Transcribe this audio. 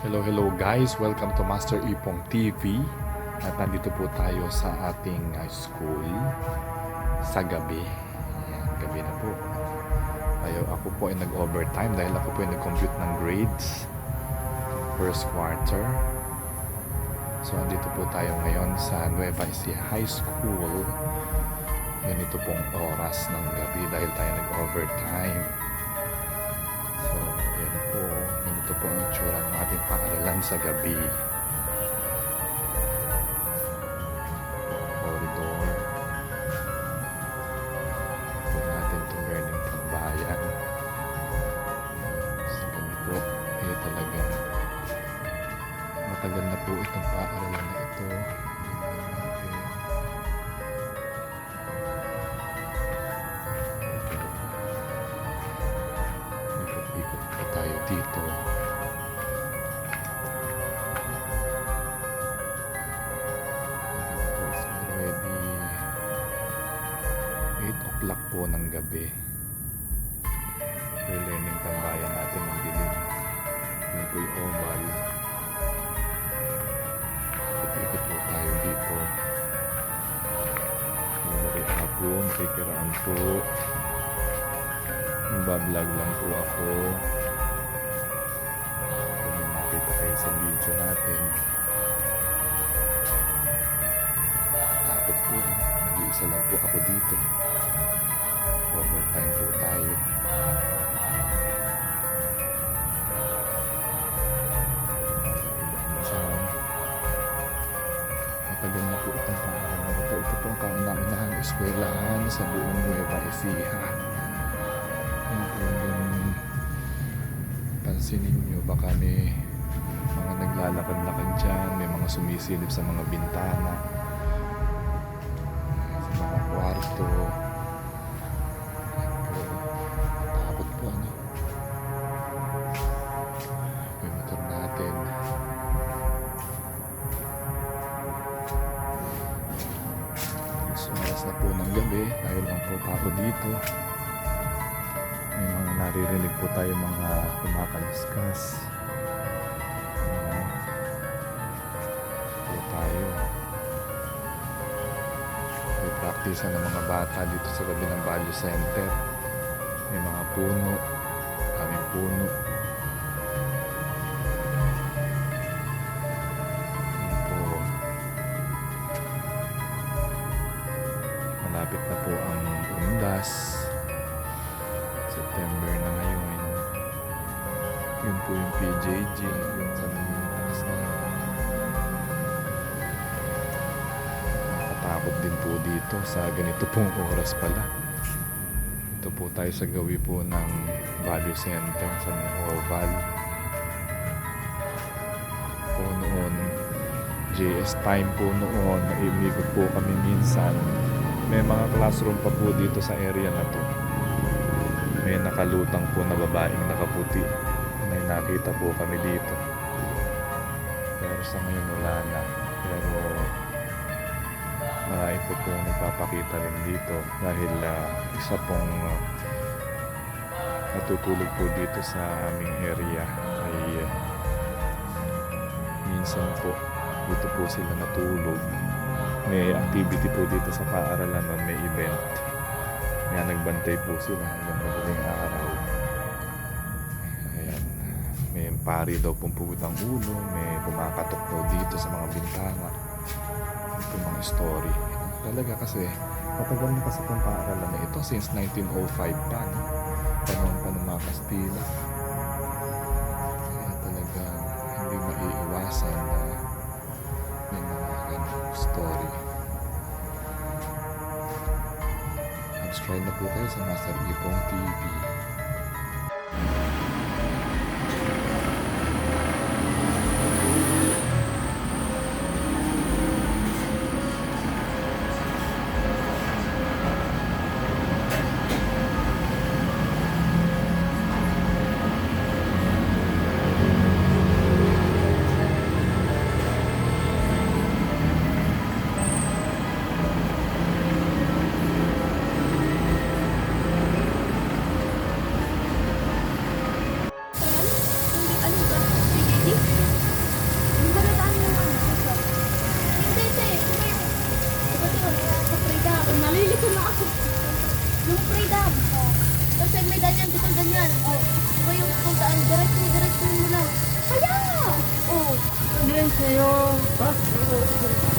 Hello, hello guys. Welcome to Master Ipong TV. At nandito po tayo sa ating school sa gabi. Ayan, gabi na po. Ayaw, ako po ay nag-overtime dahil ako po ay nag-compute ng grades. First quarter. So, andito po tayo ngayon sa Nueva Ecija High School. Ganito pong oras ng gabi dahil tayo nag-overtime. Po ang itsura ng ating paaralan sa gabi. Corridor. Ito natin itong. So, kami po, eh talagang matagal na po itong paaralan na ito. Dito. O'clock po ng gabi. Learning tambayan natin ng dilim. Yan po yung oval. Ikot-ikot po tayo dito. Memory hapon, kikiraan po. Nagbablog lang po ako. Kung may makita kayo sa video natin. Takot po. Nag-iisa lang po ako dito. Overtime po tayo. Matagal na po itong pangalan ito. Ito po ang kauna-unahang eskwelahan sa buong Nueva Ecija. Yan po yung pansinin nyo. Baka may mga naglalakad-lakad dyan. May mga sumisilip sa mga bintana. Oras na po ng gabi. Tayo lang po tao dito. May mga naririnig po tayo mga kumakaliskas. Ayan. Po tayo. May practice ng mga bata dito sa gabi ng Value Center. May mga puno. Kaming puno. Malapit na po ang undas. September na ngayon. Yun po yung PJJ. Yun sa taas na. Nakatakot din po dito sa ganito pong oras pala. Ito po tayo sa gawi po ng Value Center sa may Oval. Po noon, JS time po noon, naimikot po kami minsan. May mga classroom pa po dito sa area na to. May nakalutang po na babaeng nakaputi. May nakita po kami dito. Pero sa ngayon wala na. Pero marami po po nagpapakita rin dito dahil ah, isa pong ah, natutulog po dito sa aming area ay ah, minsan po dito po sila natulog may activity po dito sa paaralan nun, may event. Kaya nagbantay po sila hanggang madaling araw. Ayan. May pari daw pong pugutang ulo, may kumakatok daw dito sa mga bintana. Ito mga story. Talaga kasi, matagal na kasi itong paaralan na ito since 1905 pa. No? Panahon pa ng mga Kastila. Kaya talaga hindi maiiwasan na may mga ganong story. Subscribe na po kayo sa Master Ipong TV. may ganyan, bitang ganyan. Oh. Diba yung pagdaan, direct mo, direct mo lang. Kaya! Oh. Ano sa'yo? Ha? Oo.